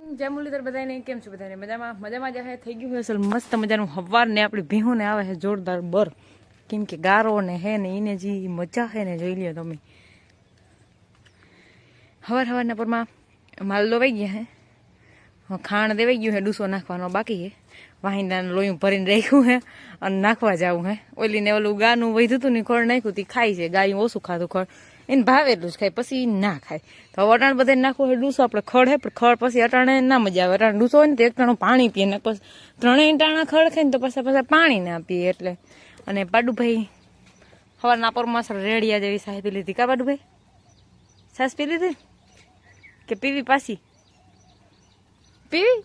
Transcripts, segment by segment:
જય મુરલીધર બધાને કેમ છો બધાને મજામાં? મજામાં જ થઈ ગયું હશે મસ્ત મજાનું હવાર ને આપણી ભીહોને આવે છે જોરદાર બર. કેમ કે ગારો ને હે ને એને જે મજા હે ને જોઈ લ્યો તમે. હવાર હવારના પરમાં માલ દોવાઈ ગયા હે. ખાણ દેવાઈ ગયું હે, ડૂસો નાખવાનો બાકી હે. વાહિંદાને લોયું ભરીને રાખ્યું હે અને નાખવા જવું હે. ઓલીને ઓલું ગાનું વધ્યું હતું ને ખોળ નાખ્યું તી, ખાય છે. ગાયું ઓછું ખાતું ખોળ. એને ભાવે એટલું જ ખાય, પછી ના ખાય. તો અટાણ બધે નાખવું હોય ડૂસો, આપણે ખડ હે, પણ ખડ પછી અટાણે ના મજા આવે. અટાણ ડૂસો હોય ને તો એક ટાણું પાણી પીએ ને પછી ત્રણેય ટાણા ખડ ખાય ને તો પછી પાછા પાણી ના પીએ એટલે. અને પાડુભાઈ સવારના પરમાં સર રેડિયા જેવી સાહેબ પી લીધી. કા પાડુભાઈ સાસ પી લીધી? કે પીવી પાછી? પીવી?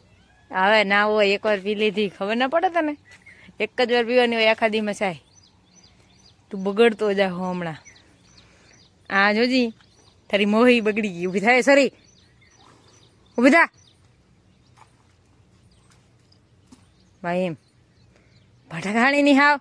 હવે ના હોય એકવાર પી લીધી. ખબર ના પડે તને? એક જ વાર પીવાની હોય, આખા દીમાં સાહેબ તું બગડતો જા હમણાં. આ જોજી, તારી મોહી બગડી ગઈ, ઊભી થાય સરી ઊભી થા. ભાઈ એમ ભટાકાણી ની હાવ.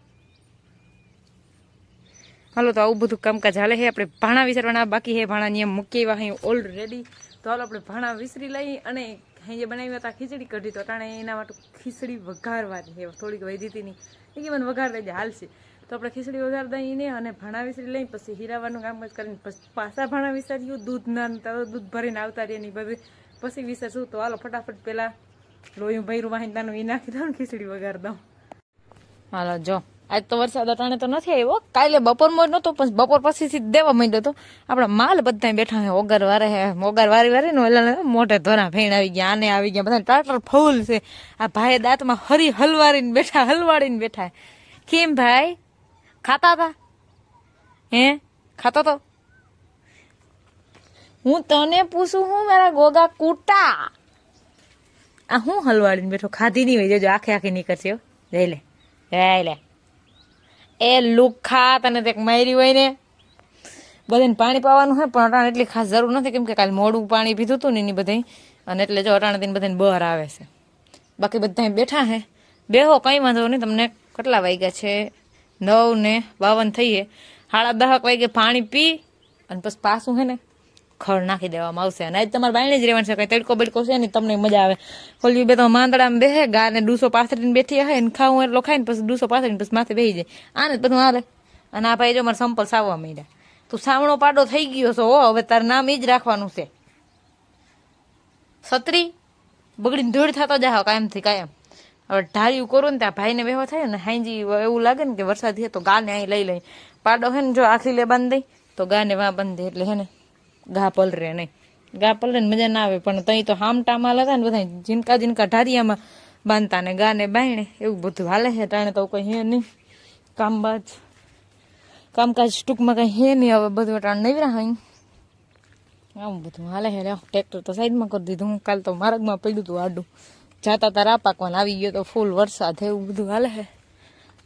હાલો તો આવું બધું કામકાજ હાલે છે આપણે ભાણા વિસરવાના બાકી છે ભાણા નિયમ મૂકી એવા અહીં ઓલરેડી તો હાલો આપણે ભાણા વિસરી લઈ અને અહીં જે બનાવી હતા ખીચડી કઢી, તો અટાણે એના માટે ખીચડી વઘારવાની છે થોડીક વૈધી હતી એ મને વઘાર દેજે હાલશે. તો આપણે ખીચડી વઘાર દઈને અને ભાણા વિસરી લઈ પછી હીરાવાનું કામકાજ કરીને પછી, પાછા ભાણા વિસર્યું દૂધ ના દૂધ ભરીને આવતા રહીએ નહીં બધી. પછી વિસરશું તો હાલો ફટાફટ પેલા લોયું ભૈરું વાહિંદાનું એ નાખી દઉં ને ખીચડી વઘાર દઉં. હાલો, જો. આજ તો વરસાદ અટાણે તો નથી આવ્યો. કાલે બપોરમાં નહોતો, પણ બપોર પછીથી દેવા માંડ્યો તો. આપણા માલ બધા બેઠા હે ઓગર વારે હે, ઓગર વારી વારે ને ઓલા મોઢે ધોરા ભેણ આવી ગયા, આને આવી ગયા બધા ટાટર ફૂલ છે. આ ભાઈ દાંતમાં હરી હલવારીને બેઠા હલવાડીને બેઠા. કેમ ભાઈ? ખાતા હતા હે? ખાતો તો હું તને પૂછું, હું મારા ગોગા કૂટા આ હું હલવાડીને બેઠો, ખાધી નહીં હોય, જોજો, આખે આખી નીકળશે. જઈ લે જઈ લે. એ લુખા તને તે મારી હોય ને. બધાને પાણી પાવાનું હોય, પણ અટાણ એટલી ખાસ જરૂર નથી, કેમ કે કાલે મોડું પાણી પીધું હતું ને એની બધાય. અને એટલે જો અટાણે તેને બધાને બહાર આવે છે. બાકી બધા બેઠા હે. બેહો, કંઈ વાંધો નહીં, તમને કેટલા વાગ્યા છે? નવ ને બાવન થઈએ. સાડા દહક વાગે પાણી પી અને પછી પાછું હે ને ખડ નાખી દેવામાં આવશે. અને આજ તમારે બાયણે જ રહેવાનું છે. કંઈ તડકો બડકો છે ને તમને મજા આવે. ઓલી બે તો માંદડામાં બેહે, ગા ને ડૂસો પાથરીને બેઠી હે ને ખાવું એટલો ખાય ને પછી ડૂસો પાથરીને પછી માથે બેસી જાય. આને જ બધું હાલે. અને આ ભાઈ જો મારે સંપલ સાવવા માંડ્યા. તું સાવણો પાડો થઈ ગયો છો હો. હવે તારું નામ એ જ રાખવાનું છે. છત્રી? બગડીને ધૂળ થતો જાવ કાયમથી કાયમ. હવે ઢાળ્યું કરું ને ત્યાં ભાઈને વેહો થાય ને હાંજી એવું લાગે ને કે વરસાદ છે તો ગાને અહીં લઈ લઈ. પાડો હે ને જો આખી લે બાંધી દઈ, તો ગાને વાં બાંધી દે એટલે હે ને ઘા પલરે નહીં. ગા પલરે ને મજા ના આવે, પણ તઈ તો હામટામાં લગા ને બધા જીનકા જીનકા ઢારિયામાં બાંધતા ને ગાને બાયણે. એવું બધું હાલે છે ટાણે તો કઈ હે નહીં. કામબાજ, કામકાજ ટૂંકમાં કઈ હે નહીં, હવે બધું ટાણ નવરા હોય આવું બધું હાલે હે, લ્યો. ટ્રેક્ટર તો સાઈડમાં કરી દીધું હું કાલ તો માર્ગમાં પડ્યું હતું આડું. જાતા તારા પાકવાન આવી ગયો તો ફૂલ વરસાદ એવું બધું હાલે છે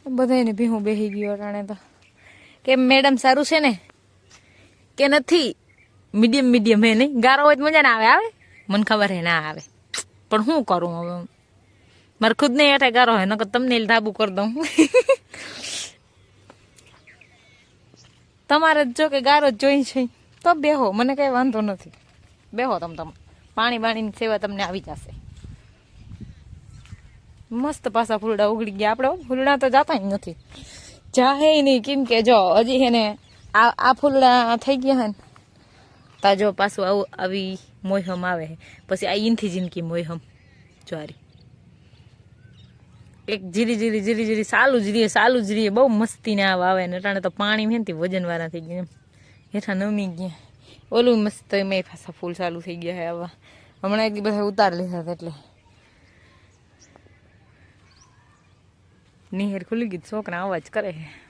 બધાને ભીહું બેસી ગયો અટાણે તો. કેમ મેડમ સારું છે ને? કે નથી? મીડિયમ મીડિયમ હે નહીં? ગારો હોય તો મજા ના આવે આવે? મને ખબર હે ના આવે. પણ શું કરું હવે? મારે ખુદ નહીં હેઠે ગારો હે નકર તમને ધાબુ કરી દઉં. તમારે જ કે ગારો જોઈ છે. તો બેહો, મને કઈ વાંધો નથી. બેહો તમ તમ. પાણી બાણીની સેવા તમને આવી જશે. મસ્ત પાછા ફૂલડા ઉગડી ગયા. આપણે ફૂલડા તો જાતા જ નથી. જાહે નહીં. કેમ કે જો, હજી હેને આ આ ફૂલડા થઈ ગયા હે તા જો પાછું આવું, આવી મોહમ આવે હે. પછી આ ઈનથી જિંદગી મોહમ. જ્વારી એક જીરી જીરી જીરી જીરી સાલું જ રહીએ સાલું જ રહીએ બહુ મસ્તી ને આવા આવે ને. અટાણે તો પાણી મેં વજનવાળા થઈ ગયા હેઠા નમી ગયા. ઓલું મસ્ત મેં પાછા ફૂલ ચાલુ થઈ ગયા હે આવા. હમણાં એક બધા ઉતાર લીધા હતા એટલે. નિહેર ખુલી ગઈ, છોકરા અવાજ કરે છે.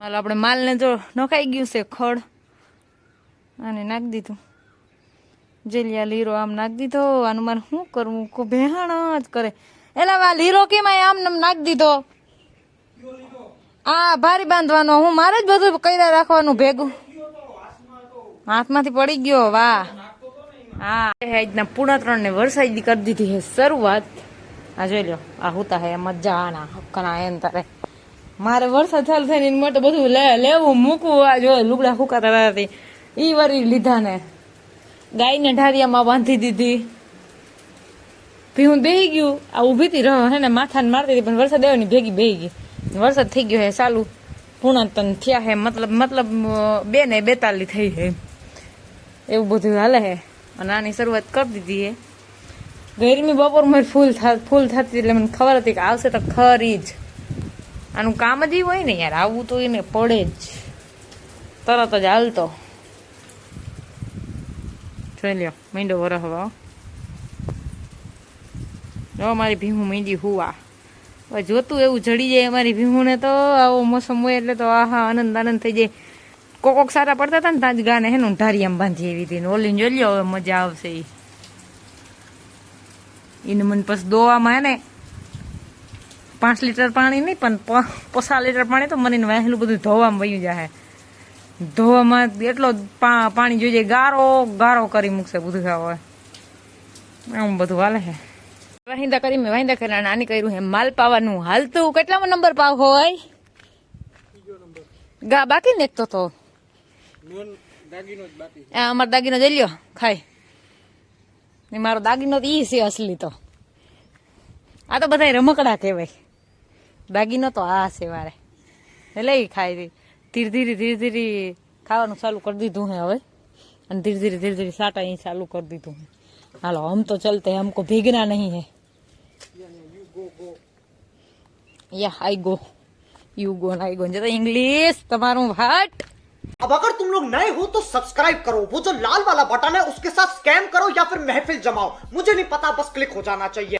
હાલ, આપણે માલને જો નખાઈ ગયું છે ખડ. અને નાખી દીધું. જેલિયા લીરો આમ નાખી દીધો, આનું મારે શું કરવું? કો ભેહાણ જ કરે. એલા વા લીરો કેમ આમ નામ નાખી દીધો? આ ભારી બાંધવાનો, હું મારે જ બધું કર્યા રાખવાનું ભેગું. હાથમાંથી પડી ગયો, વાહ. હા. આજના પૂણા ત્રણ ને વરસાદી કરી દીધી છે શરૂઆત. આ જોઈ લ્યો, આ હુતા હે મજા આના હક્કના એમ તારે. મારે વરસાદ ચાલુ થાય ને માટે બધું લે, લેવું, મૂકવું, આ જો લુગડા ફૂકાતા હતી ઈ વરી લીધા ને. ગાયને ઢારિયામાં બાંધી દીધી. ભીહું બેહી ગયું. આ ઊભી હતી રહ્યો ને, માથાને મારતી હતી, પણ વરસાદ આવ્યો ભેગી બેહી ગઈ. વરસાદ થઈ ગયો હે, ચાલુ. પૂર્ણતન થયા હે, મતલબ મતલબ બે ને બેતાલી થઈ હે. એવું બધું હાલે હે. અને આની શરૂઆત કરી દીધી હે. ગરમી બપોરમાં ફૂલ ફૂલ થતી એટલે મને ખબર હતી કે આવશે તો ખરી જ. આનું કામ જ હોય ને યાર આવવું તો એને પડે જ. તરત જ હાલતો. જોઈ લ્યો, મીંડો વરહવા જો મારી ભીમું મીંડી હુવા. હવે જોતું એવું જડી જાય અમારી ભીમુને તો, આવો મોસમ હોય એટલે તો આહા આનંદ આનંદ થઈ જાય. કોક કોક સારા પડતા હતા ને ત્યાં જ ગાને હેનું ઢારિયામ બાંધી એવી હતી ઓલીને જોઈ લ્યો, હવે મજા આવશે ઈ. એને મને પછી દોવામાં હે ને પાંચ લીટર પાણી નહીં પણ પ- પચાસ લીટર પાણી તો મને વહેલું બધું ધોવામાં વયું જાય ધોવામાં એટલો પા- પાણી જોઈ જાય ગારો ગારો કરી મૂકશે બધું ખાવા આમ બધું હાલે છે વાહિંદા કરી મેં વાહિંદા કરી અને આની કર્યું હે માલ પાવાનું. હાલતું કેટલામાં નંબર પાવ હોય? ગા બાકી ને એક તો તો. આ અમારો દાગીનો જઈ લ્યો ખાય. ને મારો દાગીનો તો ઈ છે અસલી તો આ તો બધા રમકડા કહેવાય દાગીનો તો આ છે મારે એટલે એ ખાઈ ધીરે ધીરે ધીરે ધીરે ખાવાનું ચાલુ કરી દીધું હે હવે અને ધીરે ધીરે ધીરે ધીરે સાટા અહીં ચાલુ કરી દીધું હે હાલો હમ તો ચલતે હમકો ભીગના નહીં હે યા I go you go I go જતા ઇંગ્લિશ તમારું હાટ अब अगर तुम लोग नए हो तो सब्सक्राइब करो वो जो लाल वाला बटन है उसके साथ स्कैम करो या फिर महफिल जमाओ मुझे नहीं पता बस क्लिक हो जाना चाहिए